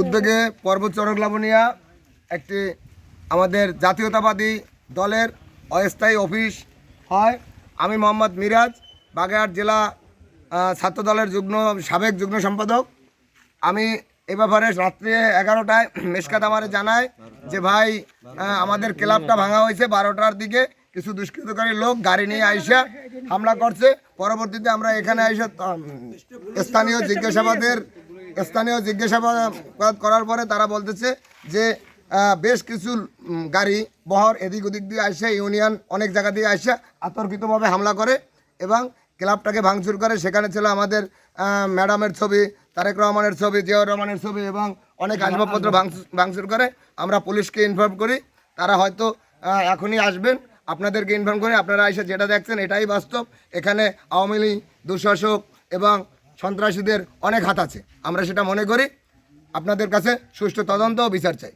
উদ্যোগে পর্বত চরক লাবণিয়া একটি আমাদের জাতীয়তাবাদী দলের অস্থায়ী অফিস হয়। আমি মোহাম্মদ মিরাজ, বাগেরহাট জেলা ছাত্র দলের যুগ্ম, সাবেক যুগ্ম সম্পাদক। আমি এ ব্যাপারে রাত্রে এগারোটায় মেশকাত আমারে জানায় যে, ভাই আমাদের ক্লাবটা ভাঙা হয়েছে বারোটার দিকে। কিছু দুষ্কৃতকারী লোক গাড়ি নিয়ে আইসা হামলা করছে। পরবর্তীতে আমরা এখানে আইসা স্থানীয় জিজ্ঞাসাবাদের, স্থানীয় জিজ্ঞাসাবাদ করার পরে তারা বলতেছে যে বেশ কিছু গাড়ি বহর এদিক ওদিক দিয়ে আসে ইউনিয়ন অনেক জায়গা দিয়ে আসে আতর্কিতভাবে হামলা করে এবং ক্লাবটাকে ভাঙচুর করে। সেখানে ছিল আমাদের ম্যাডামের ছবি, তারেক রহমানের ছবি, জিয়াউর রহমানের ছবি এবং অনেক আসবাবপত্র ভাঙচুর করে। আমরা পুলিশকে ইনফর্ম করি। তারা হয়তো এখনই আসবেন। আপনাদেরকে ইনফর্ম করে আপনারা এসে যেটা দেখছেন এটাই বাস্তব। এখানে আওয়ামী লীগ, দুঃশাসক এবং সন্ত্রাসীদের অনেক হাত আছে। আমরা সেটা মনে করি। আপনাদের কাছে সুষ্ঠু তদন্ত ও বিচার চাই।